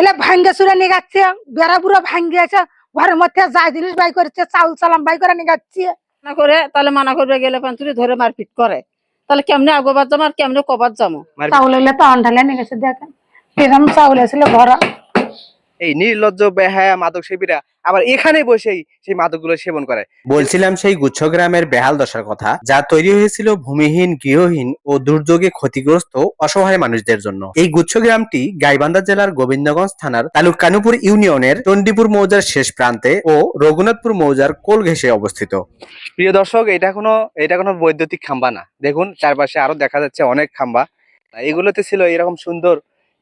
এলে ভাঙ্গে সুরে নিয়ে যাচ্ছে বেড়া বুড়ো ভাঙ্গে আছে ঘরের মধ্যে যা জিনিস বাই করেছে চাউল চালাম বাই করে নিয়ে যাচ্ছে মানা করে তাহলে মানা করবে গেলে পাঞ্চুরি ধরে মারপিট করে। তাহলে কেমনে আগোবার যাব আর কেমনে কবার যাব? চাউল এলে তো আন্ডালে নিয়ে গেছে দেখেন। কিরম চাউল এসেছিল ঘরা। এই নির্লজ্জ বেহায়া মাদক সেবীরা আবার এখানে বসেই সেই মাদকগুলো সেবন করে। বলছিলাম সেই গুচ্ছগ্রামের বেহাল দশার কথা যা তৈরি হয়েছিল ভূমিহীন গৃহহীন ও দুর্যোগে ক্ষতিগ্রস্ত অসহায় মানুষদের জন্য। এই গুচ্ছগ্রামটি গাইবান্ধা জেলার গোবিন্দগঞ্জ থানার তালুক কানুপুর ইউনিয়নের চণ্ডীপুর মৌজার শেষ প্রান্তে ও রঘুনাথপুর মৌজার কোল ঘেঁষে অবস্থিত। প্রিয় দর্শক এটা কোনো এটা কোনো বৈদ্যুতিক খাম্বা না। দেখুন চারপাশে আরও দেখা যাচ্ছে অনেক খাম্বা। এগুলোতে ছিল এরকম সুন্দর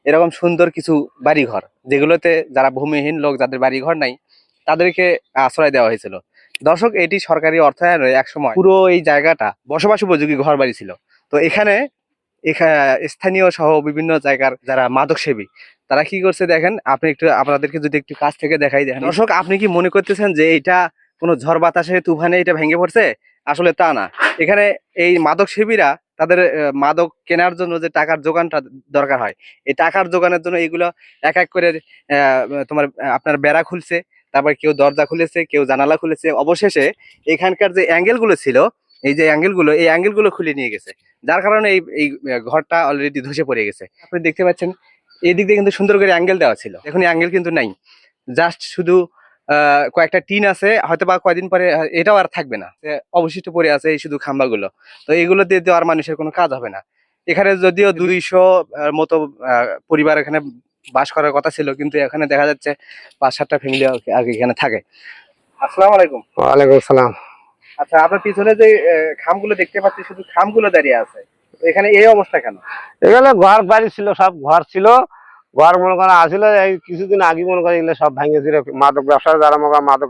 এরকম সুন্দর কিছু বাড়িঘর, যেগুলোতে যারা ভূমিহীন লোক, যাদের বাড়িঘর নাই, তাদেরকে আশ্রয় দেওয়া হয়েছিল। দর্শক, এটি সরকারি অর্থায়নে এক সময় পুরো এই জায়গাটা বসবাস উপযোগী ঘর বাড়ি ছিল। তো এখানে স্থানীয় সহ বিভিন্ন জায়গার যারা মাদক সেবী তারা কি করছে দেখেন, আপনি একটু, আপনাদেরকে যদি একটু কাছ থেকে দেখাই দেখেন। দর্শক, আপনি কি মনে করতেছেন যে এটা কোনো ঝড় বাতাসে তুফানে এটা ভেঙে পড়ছে? আসলে তা না। এখানে এই মাদক সেবীরা তাদের মাদক কেনার জন্য যে টাকার যোগানটা দরকার হয়, এই টাকার যোগানের জন্য এগুলো এক এক করে তোমার আপনার বেড়া খুলছে, তারপর কেউ দরজা খুলেছে, কেউ জানালা খুলেছে। অবশেষে এখানকার যে অ্যাঙ্গেলগুলো ছিল, এই যে অ্যাঙ্গেলগুলো এই অ্যাঙ্গেলগুলো খুলে নিয়ে গেছে। যার কারণে এই এই ঘরটা অলরেডি ধসে পড়ে গেছে। আপনি দেখতে পাচ্ছেন, এই দিক দিয়ে কিন্তু সুন্দর করে অ্যাঙ্গেল দেওয়া ছিল। এখন অ্যাঙ্গেল কিন্তু নাই। জাস্ট শুধু কয়েকটা টিন আছে হয়তো বা কয়দিন পরে এটাও আর থাকবে না। অবশিষ্ট পড়ে আছে এই শুধু খাম্বাগুলো। তো এগুলো দিয়ে তো আর মানুষের কোনো কাজ হবে না। এখানে যদিও দুইশো মতো পরিবার এখানে বাস করার কথা ছিল কিন্তু এখানে দেখা যাচ্ছে পাঁচ সাতটা ফ্যামিলি আগে এখানে থাকে। আসসালামু আলাইকুম। ওয়ালাইকুম সালাম আচ্ছা আপনার পিছনে যে খামগুলো দেখতে পাচ্ছি শুধু খামগুলো দাঁড়িয়ে আছে। এখানে এই অবস্থা কেন? এখানে ঘর বাড়ি ছিল সব ঘর ছিল। ঘর মনে করেন আসলে এই কিছুদিন আগে মনে করে এগুলো সব ভেঙে ছিল মাদক ব্যবসা যারা মনে করেন মাদক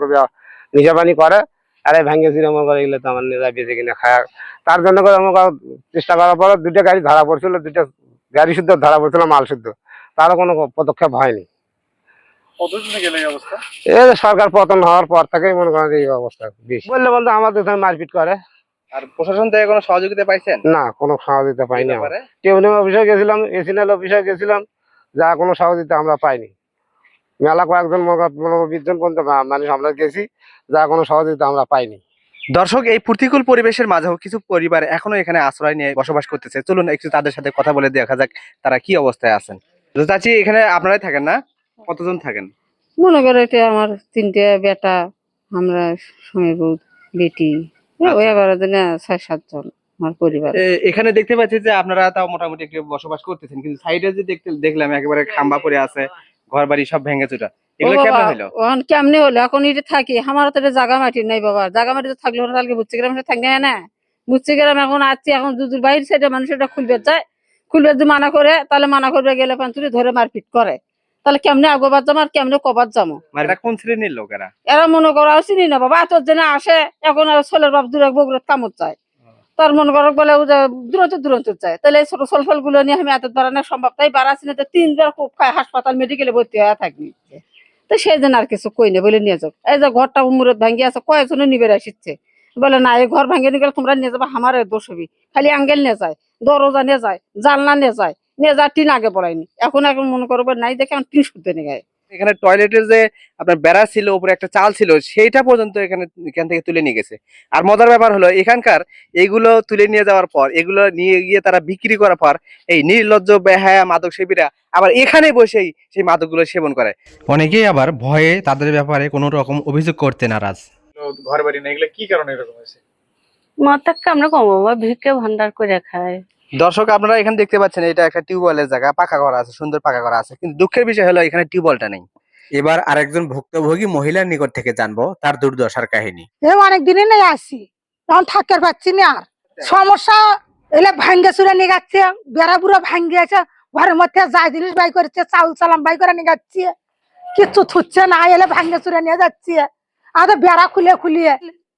নিজেবানি করে আর এই ভেঙে ছিল মনে করে এগুলো তো আমার নিজেরা বেঁচে কিনে খায়। তার জন্য করে মনে করো চেষ্টা করার পরে দুটো গাড়ি ধরা পড়ছিল দুটো গাড়ি শুদ্ধ ধরা পড়ছিল মাল শুদ্ধ। তারও কোনো পদক্ষেপ হয়নি। এই অবস্থা? এই যে সরকার পতন হওয়ার পর থেকেই মনে করেন এই অবস্থা বেশি। বললে বলতে আমাদের এখানে মারপিট করে। আর প্রশাসন থেকে কোনো সহযোগিতা পাইছেন? না কোনো সহযোগিতা পাইনি টিউনিং অফিসে গেছিলাম এসিনাল অফিসে গেছিলাম। যা কোনো সহযোগিতা আমরা পাইনি। মেলা কয়েকজন মনে কর পনেরো বিশ জন পর্যন্ত মানুষ আমরা গেছি যা কোনো সহযোগিতা আমরা পাইনি। দর্শক এই প্রতিকূল পরিবেশের মাঝেও কিছু পরিবার এখনও এখানে আশ্রয় নিয়ে বসবাস করতেছে। চলুন একটু তাদের সাথে কথা বলে দেখা যাক তারা কি অবস্থায় আছেন। চাচি এখানে আপনারাই থাকেন না? কতজন থাকেন? মনে করো এটা আমার তিনটে বেটা আমরা স্বামী বউ বেটি। আচ্ছা। ওই এগারো দিনে ছয় সাতজন আমার পরিবার। এখানে দেখতে পাচ্ছি যে আপনারা তাও মোটামুটি একটু বসবাস করতেছেন কিন্তু সাইডে যে দেখতে দেখলাম একেবারে খাম্বা পড়ে আছে ঘর বাড়ি সব ভেঙে চুটা ও কেমন হলো? ওখান কেমনে হলো? এখন এটা থাকি আমার তো জাগা মাটি নাই বাবা। জাগা মাটি তো থাকলে কালকে বুচ্চি গ্রামে থাকলে না। বুচ্চি গ্রাম এখন আসছি এখন দুদূর বাইরে সাইডে মানুষ এটা খুলবে যায় খুলবে যদি মানা করে তাহলে মানা করবে গেলে পান্তুরি ধরে মারপিট করে। তাহলে কেমনে আগোবার যাব আর কেমনে কবার যাব? মানে কোন শ্রেণির লোক এরা? মনে করো চিনি না বাবা এত জনে আসে এখন আর ছেলের বাপ দূরে বগুড়াত কামত যায় তার মনে করো বলে যে দূরন্ত দূরন্ত যায় তাহলে এই ছোট সলফলগুলো নিয়ে আমি এত বাড়ানো সম্ভব। তাই বাড়াচ্ছি না তিনবার খুব খায়, হাসপাতাল মেডিকেলে ভর্তি হয়ে থাকবি। তো সেই জন্য আর কিছু কই না বলে নিয়ে যাও। এই যে ঘরটা মুরত ভাঙ্গি আছে, কয়েকজনে নিবে আসছে বলে না, এই ঘর ভাঙ্গে নিয়ে গেলে তোমরা নিয়ে যাবে আমার দোষ হবি। খালি আঙ্গেল নিয়ে যায়, দরজা নিয়ে যায়, জানলা নিয়ে যায় নিয়ে যায় টিন আগে পড়ায়নি। এখন এখন মনে করব নাই দেখে এখন টিন শুতে নিয়ে গায়ে এখানে টয়লেটের যে আপনার বেড়া ছিল উপরে একটা চাল ছিল সেইটা পর্যন্ত এখানে এখান থেকে তুলে নিয়ে গেছে। আর মজার ব্যাপার হলো এখানকার এগুলো তুলে নিয়ে যাওয়ার পর এগুলো নিয়ে গিয়ে তারা বিক্রি করার পর এই নির্লজ্জ বেহায়া মাদক সেবীরা আবার এখানে বসেই সেই মাদকগুলো সেবন করে। অনেকেই আবার ভয়ে তাদের ব্যাপারে কোনো রকম অভিযোগ করতে নারাজ। ঘর বাড়ি না এগুলো কি কারণে এরকম হয়েছে? মাথাকে আমরা কমাবো ভিক্ষে ভান্ডার করে খাই দর্শক আপনারা এখানে দেখতে পাচ্ছেন এটা একটা টিউবওয়েলের জায়গা পাকা করা আছে সুন্দর পাকা করা আছে। কিন্তু দুঃখের বিষয় হলো এখানে টিউবওয়েলটা নেই। এবার আরেকজন ভুক্তভোগী মহিলার নিকট থেকে জানব তার দুর্দশার কাহিনী। এ অনেক দিনই নেই আসি তখন থাকতে পারছি না আর। সমস্যা এলে ভাঙ্গে চুরে নিয়ে যাচ্ছে বেড়া বুড়ো ভাঙ্গে আছে ঘরের মধ্যে যা জিনিস বাই করেছে চাউল চালাম বাই করে নিয়ে যাচ্ছে কিচ্ছু থুচ্ছে না এলে ভাঙ্গে চুরে নিয়ে যাচ্ছে। আর বেড়া খুলে খুলিয়ে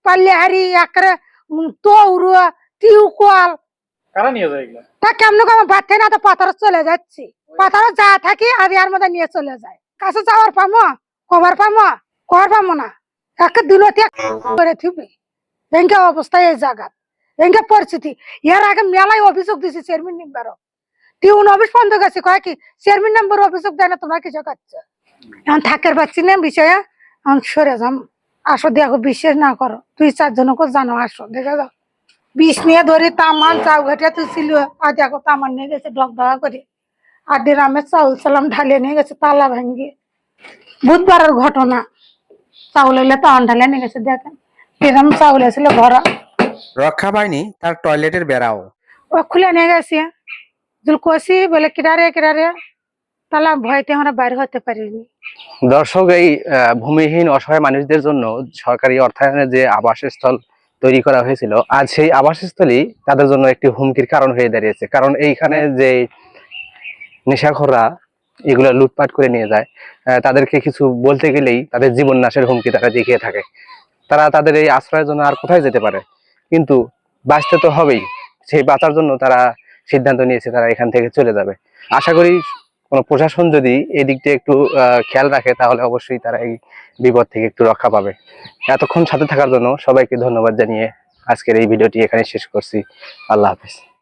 পারলে হারি একরে তৌর টিউকল কেমন থাকি আর ইয়ার মধ্যে নিয়ে চলে যায়। কাছে যাওয়ার কবার পামো না। অবস্থা পরিস্থিতি। এর আগে মেলায় অভিযোগ দিছি চেয়ারম্যান নিবারও টিউন অফিস বন্ধ গেছে, কয় কি চেয়ারম্যান নাম্বার অভিযোগ দেয় না, তোমরা কিছু কাটছো এখন থাকার পাচ্ছি না, বিষয়ে সরে যাম। আসো দেখো, বিশ্বাস না করো। তুই চারজনকে জানো, আসো, দেখে যাও। বিষ নিয়ে ধরে তামান চাউ ঘাটিয়া তুই ছিল আর দেখো তামান নিয়ে গেছে ডক ডকা করে। আর ড্রামে চাউল সালাম ঢালিয়ে নিয়ে গেছে তালা ভাঙ্গি বুধবারের ঘটনা। চাউল এলে তাওয়ান ঢালিয়ে নিয়ে গেছে দেখেন। এরম চাউল ছিল ভরা রক্ষা পায়নি তার টয়লেটের বেড়াও। ও খুলে নিয়ে গেছে। জুল কষি বলে কিনারে কিনারে তাহলে ভয়তে আমরা বাইরে হতে পারিনি। দর্শক এই আহ, ভূমিহীন অসহায় মানুষদের জন্য সরকারি অর্থায়নে যে আবাসস্থল তৈরি করা হয়েছিল। আজ সেই আবাসস্থলই তাদের জন্য একটি হুমকির কারণ হয়ে দাঁড়িয়েছে। কারণ এইখানে যে নেশাখোররা এগুলো লুটপাট করে নিয়ে যায় তাদেরকে কিছু বলতে গেলেই তাদের জীবন নাশের হুমকি তারা দেখিয়ে থাকে। তারা তাদের এই আশ্রয়ের জন্য আর কোথায় যেতে পারে? কিন্তু বাঁচতে তো হবেই। সেই বাঁচার জন্য তারা সিদ্ধান্ত নিয়েছে, তারা এখান থেকে চলে যাবে। আশা করি কোনো প্রশাসন যদি এই দিকটা একটু খেয়াল রাখে, তাহলে অবশ্যই তারা এই বিপদ থেকে একটু রক্ষা পাবে। এতক্ষণ সাথে থাকার জন্য সবাইকে ধন্যবাদ জানিয়ে আজকের এই ভিডিওটি এখানে শেষ করছি। আল্লাহ হাফেজ।